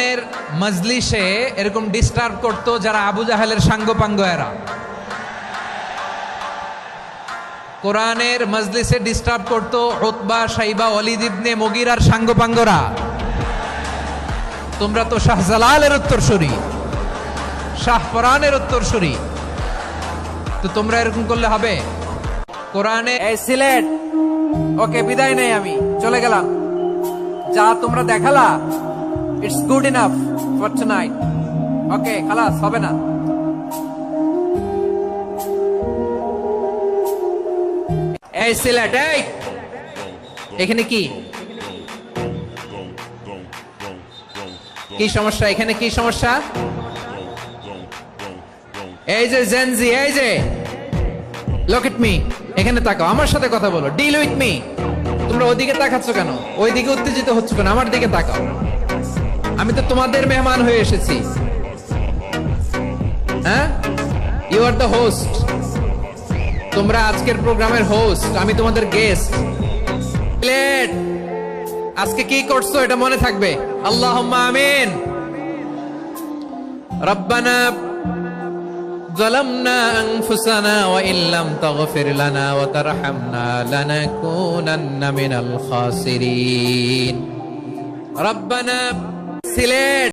কোরআনের মজলিসে এরকম ডিস্টার্ব করতো যারা আবু জাহেলের সাঙ্গপাঙ্গ এরা কোরআনের মজলিসে ডিস্টার্ব করতো উতবা সাইবা অলিদ ইবনে মগিরার সাঙ্গপাঙ্গরা। তোমরা তো শাহজালালের উত্তরসূরি শাহপরানের উত্তরসূরি। তো তোমরা এরকম করলে হবে? কোরআনে সিলেট, ওকে বিদায় নেই আমি, চলে গেলাম। যা তোমরা দেখালা it's good enough for tonight okay খালাস হবে না. এই সিলেট, এই! এখানে কি? কি সমস্যা? এখানে কি সমস্যা? এই যে জেনজি এই যে! লুক এট মি এখানে তাকাও, আমার সাথে কথা বলো। ডিল উইথ মি তোমরা ওদিকে তাকাচ্ছ কেন? ওইদিকে উত্তেজিত হচ্ছ কেন? আমার দিকে তাকাও। আমি তো তোমাদের মেহমান হয়ে এসেছি হ্যাঁ ইউ আর দ্য হোস্ট তোমরা আজকের প্রোগ্রামের হোস্ট আমি তোমাদের গেস্ট প্লেট আজকে কি করছো এটা মনে থাকবে আল্লাহ আমিন রব্বানা ظلمنا أنفسنا وإن لم تغفر لنا وترحمنا لنكونن من الخاسرين ربنا সিলেট।